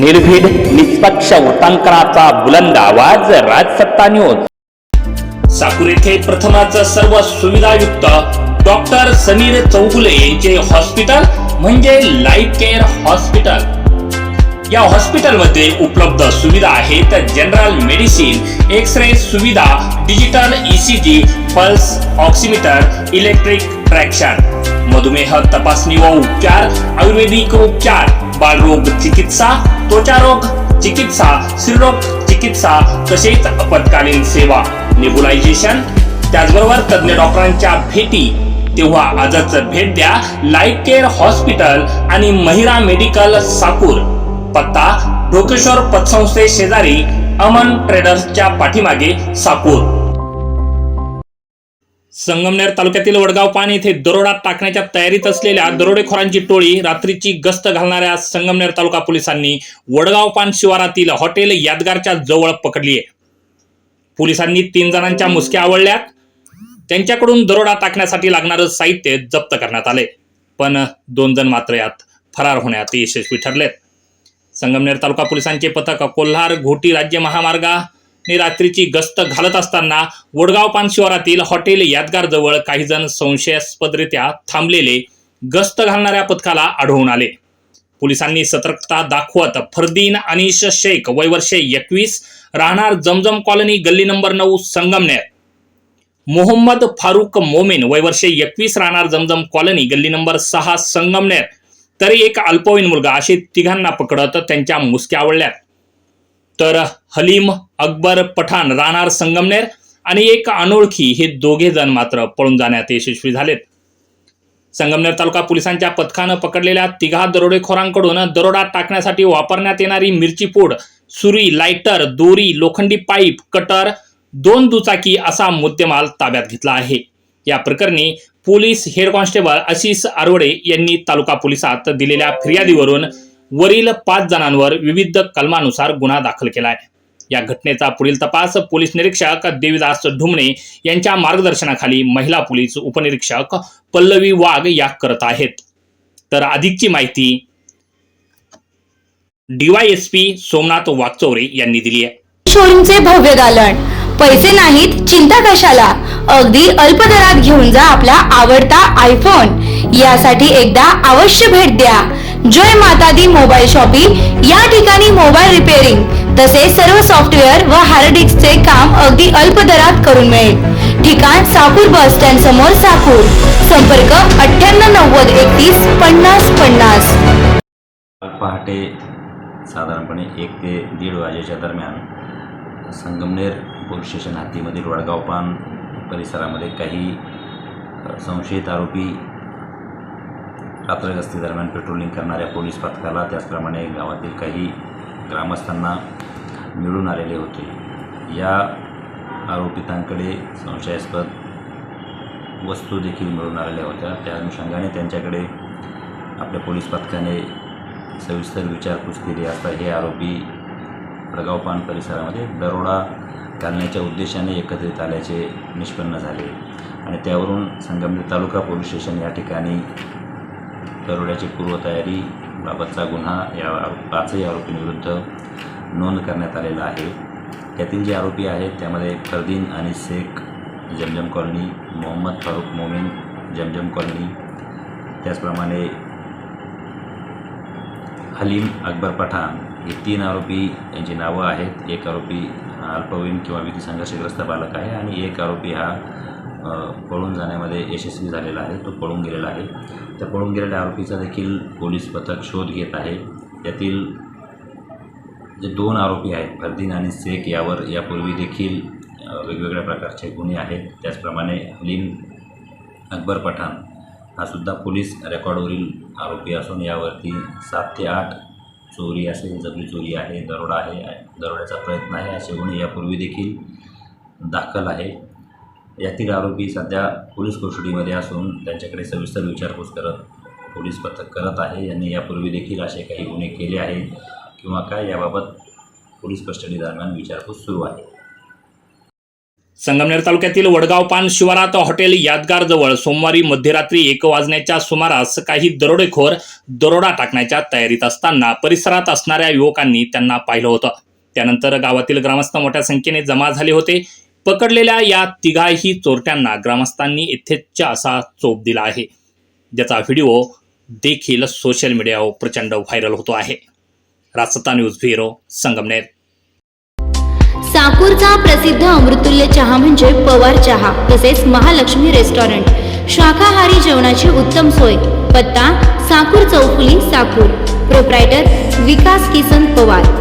निर्भीड निष्पक्ष वृत्तांकनाचा बुलंद आवाज राजसत्ता न्यूज साकूर येथे प्रथमच सर्व सुविधायुक्त डॉक्टर समीर चौगुले यांचे हॉस्पिटल म्हणजे लाईफ केअर हॉस्पिटल. या हॉस्पिटलमध्ये उपलब्ध सुविधा आहेत जनरल मेडिसिन एक्स रे सुविधा digital ECG pulse oximeter electric traction. मधुमेह तपासणी व उपचार आयुर्वेदिक उपचार. बालरोग चिकित्सा त्वचारोग चिकित्सा स्त्रीरोग चिकित्सा तसेच आपत्कालीन सेवा नेबुलायझेशन. त्याचबरोबर तज्ज्ञ डॉक्टरांच्या भेटी. तेव्हा आजच भेट द्या लाईफ केअर हॉस्पिटल आणि महिरा मेडिकल साकूर. पत्ता ढोकेश्वर पतसंस्थे शेजारी अमन ट्रेडर्सच्या पाठीमागे साकूर. संगमनेर तालुक्यातील वडगाव पाणी येथे दरोडा टाकण्याच्या तयारीत असलेल्या दरोडेखोरांची टोळी रात्रीची गस्त घालणाऱ्या संगमनेर तालुका पोलिसांनी वडगाव पान शिवारातील हॉटेल यादगारच्या जवळ पकडली आहे. पोलिसांनी तीन जणांच्या मुसक्या आवळल्यात. त्यांच्याकडून दरोडा टाकण्यासाठी लागणारं साहित्य जप्त करण्यात आले पण दोन जण मात्र यात फरार होण्यात यशस्वी ठरलेत. संगमनेर तालुका पोलिसांचे पथक कोल्हार घोटी राज्य महामार्गा रात्रीची गस्त घालत असताना वडगाव पान शिवारातील हॉटेल यादगार जवळ काही जण संशयास्पदरित्या थांबलेले गस्त घालणाऱ्या पथकाला आढळून आले. पोलिसांनी सतर्कता दाखवत फरदीन अनिश शेख वय वर्षे एकवीस राहणार जमजम कॉलनी गल्ली नंबर नऊ संगमनेर. मोहम्मद फारुक मोमेन वय वर्षे एकवीस राहणार जमजम कॉलनी गल्ली नंबर सहा संगमनेर. तरी एक अल्पवयीन मुलगा असे तिघांना पकडत त्यांच्या मुसक्या आवडल्यात तर हलीम अकबर पठाण राहणार संगमनेर आणि एक अनोळखी हे दोघे जण मात्र पळून जाण्यात यशस्वी झालेत. संगमनेर तालुका पोलिसांच्या पथकानं पकडलेल्या तिघा दरोडेखोरांकडून दरोडा टाकण्यासाठी वापरण्यात येणारी मिरची पूड सुरी लायटर दोरी लोखंडी पाईप कटर दोन दुचाकी असा मुद्देमाल ताब्यात घेतला आहे. या प्रकरणी police head constable Ashish Arode यांनी तालुका पोलिसात दिलेल्या फिर्यादीवरून वरील पाच जणांवर विविध कलमानुसार गुन्हा दाखल केला आहे या घटनेचा पुढील तपास पोलीस निरीक्षक देवीदास ढुमणे यांच्या मार्गदर्शनाखाली महिला पोलीस उपनिरीक्षक पल्लवी वाघ या करत आहेत. तर अधिकची माहिती डीवायएसपी सोमनाथ वागचौरे यांनी दिली आहे. शोरूमचे भव्य दालन पैसे नाहीत चिंता कशाला? अगदी अल्प दरात घेऊन जा आपला आवडता आयफोन यासाठी एकदा अवश्य भेट द्या. जय माता दी मोबाईल शॉपिंग। या ठिकाणी मोबाईल रिपेअरिंग तसेच सर्व सॉफ्टवेअर व हार्ड डिस्कचे काम अगदी अल्प दरात करून मिळेल. ठिकाण साकूर बस स्टँड समोर साकूर. संपर्क अठ्ठ्याण्णव नव्वद एकतीस पन्नास पन्नास. पहाटे साधारणपणे एक ते दीड वाजेच्या दरम्यान संगमनेर पोलीस स्टेशन हद्दीमधील वडगावपान परिसरामध्ये काही संशयित आरोपी रात्रगस्ती दरम्यान पेट्रोलिंग करणाऱ्या पोलीस पथकाला. त्याचप्रमाणे गावातील काही ग्रामस्थांना मिळून आलेले होते. या आरोपितांकडे संशयास्पद वस्तू देखील मिळून आलेल्या होत्या. त्या अनुषंगाने त्यांच्याकडे आपल्या पोलीस पथकाने सविस्तर विचारपूस केली असता हे आरोपी प्रगावपान परिसरामध्ये दरोडा घालण्याच्या उद्देशाने एकत्रित आल्याचे निष्पन्न झाले. आणि त्यावरून संगमनेर तालुका पोलीस स्टेशन या ठिकाणी दरोड्याची पूर्वतयारी बाबतचा गुन्हा या पाचही आरोपींविरुद्ध नोंद करण्यात आलेला आहे. त्यातील जे आरोपी आहेत त्यामध्ये फरदीन आणि शेख जमजम कॉलनी मोहम्मद फारुख मोमीन जमजम कॉलनी त्याचप्रमाणे हलीम अकबर पठाण हे तीन आरोपी यांची नावं आहेत. एक आरोपी अल्पवीन अल्पवयीन किंवा विधी संघर्षग्रस्त बालक आहे आणि एक आरोपी हा पळून जाण्यामध्ये यशस्वी झालेला आहे. तो पळून गेलेला आहे. त्या पळून गेलेल्या आरोपीचा देखील पोलीस पथक शोध घेत आहे. त्यातील जे दोन आरोपी आहेत फरदीन आणि शेख यावर यापूर्वी देखील वेगवेगळ्या प्रकारचे गुन्हे आहेत. त्याचप्रमाणे हलीम अकबर पठाण हा सुद्धा पोलीस रेकॉर्डवरील आरोपी असून यावरती सात ते आठ चोरी असेल जबरी चोरी आहे दरोडा आहे दरोड्याचा प्रयत्न आहे. असे गुन्हे यापूर्वी देखील दाखल आहे. यातील आरोपी सध्या पोलीस कोठडीमध्ये असून त्यांच्याकडे सविस्तर विचारपूस करत पोलीस पथक करत आहे. यांनी यापूर्वी देखील असे काही गुन्हे केले आहेत किंवा काय याबाबत पोलीस कस्टडी दरम्यान विचारपूस सुरू आहे. संगमनेर तालुक्यातील वडगाव पान शिवारात हॉटेल यादगारजवळ सोमवारी मध्यरात्री एक वाजण्याच्या सुमारास काही दरोडेखोर दरोडा टाकण्याच्या तयारीत असताना परिसरात असणाऱ्या युवकांनी त्यांना पाहिलं होतं. त्यानंतर गावातील ग्रामस्थ मोठ्या संख्येने जमा झाले होते. पकडलेल्या या तिघाही चोरट्यांना ग्रामस्थांनी यथेच्छ असा चोप दिला आहे. ज्याचा व्हिडिओ देखील सोशल मीडियावर प्रचंड व्हायरल होतो आहे. Rajsatta news bureau Sangamner. साकूरचा प्रसिद्ध अमृतुल्य चहा म्हणजे पवार चहा तसेच महालक्ष्मी रेस्टॉरंट. शाकाहारी जेवणाची उत्तम सोय. पत्ता साकूर चौफुली साकूर. प्रोप्रायटर विकास किसन पवार.